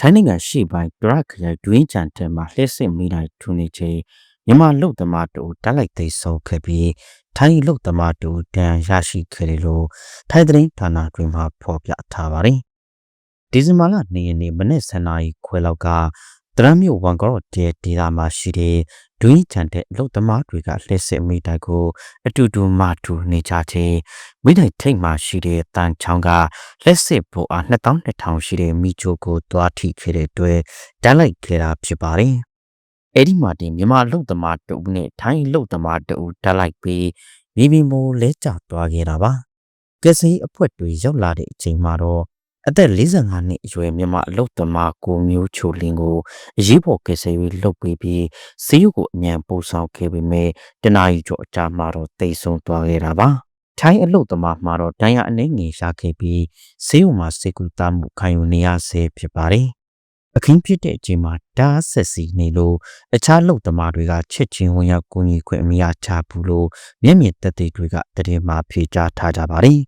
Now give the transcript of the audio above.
ထိုင်းနိုင်ငံရှိပိုင်းဒရခရိုင်ဒွင်းချန်တဲမှာလှည့်စစ်မိတိုင်းထူနေချိန်မြန်မာလုတ်သမားတို့တက်လိုက်သိမ်းဆုံးခဲ့ပြီးထိုင်းလုတ်သမားတို့တန်ရရှိခဲ့တယ်လို့ထိုင်းသတင်းဌာနတွင်မှဖော်ပြထားပါတယ်။ဒီဇင်ဘာလ2ရက်နေ့မနေ့7နာရီခွဲလောက်က တရမ်းမြို့ဝန်ကော့တဲဒေသမှာရှိတဲ့ဒွင်းချန်တဲ့အလုတ်သမားတွေကလှည့်စစ်မိတိုင်းကိုအတူတူမှတူနေကြချင်းမိတိုင်းထိတ်မှရှိတဲ့တန်ချောင်းကလက်စစ်ဘူအား2200ရှိတဲ့မိချိုကိုတွားထိခဲ့တဲ့အတွက်တန်းလိုက်ခဲ့တာဖြစ်ပါတယ်။အဲ့ဒီမှာတင်မြန်မာအလုတ်သမားတူနဲ့ထိုင်းအလုတ်သမားတူတက်လိုက်ပြီးမိမိမိုးလဲကျသွားခဲ့တာပါ။ကက်စီအဖွက်တွေရောက်လာတဲ့အချိန်မှာတော့ အသက်45နှစ်အရွယ်မြန်မာအလုတ်သမားကိုမျိုးချိုလင်းကိုအရေးပေါ်ကယ်ဆယ်ရေးလုပ်ပေးပြီးဆေးရုံကိုအမြန်ပို့ဆောင်ခဲ့ပေမဲ့တနာရီကျော်အကြာမှာတော့တိတ်ဆုံးသွားခဲ့တာပါထိုင်းအလုတ်သမားမှာတော့ဒဏ်ရာအနှဲငယ်ရခဲ့ပြီးဆေးရုံမှာစေကူတာမှုခံယူနေရဆဲဖြစ်ပါတယ်အခင်းဖြစ်တဲ့အချိန်မှာဓာတ်ဆက်စီနေလို့အခြားလုံသမားတွေကချက်ချင်းဝင်ရောက်ကူညီခွင့်မရချဘူးလို့မျက်မြင်သက်သေတွေကတည်မှာဖြေကြားထားကြပါတယ်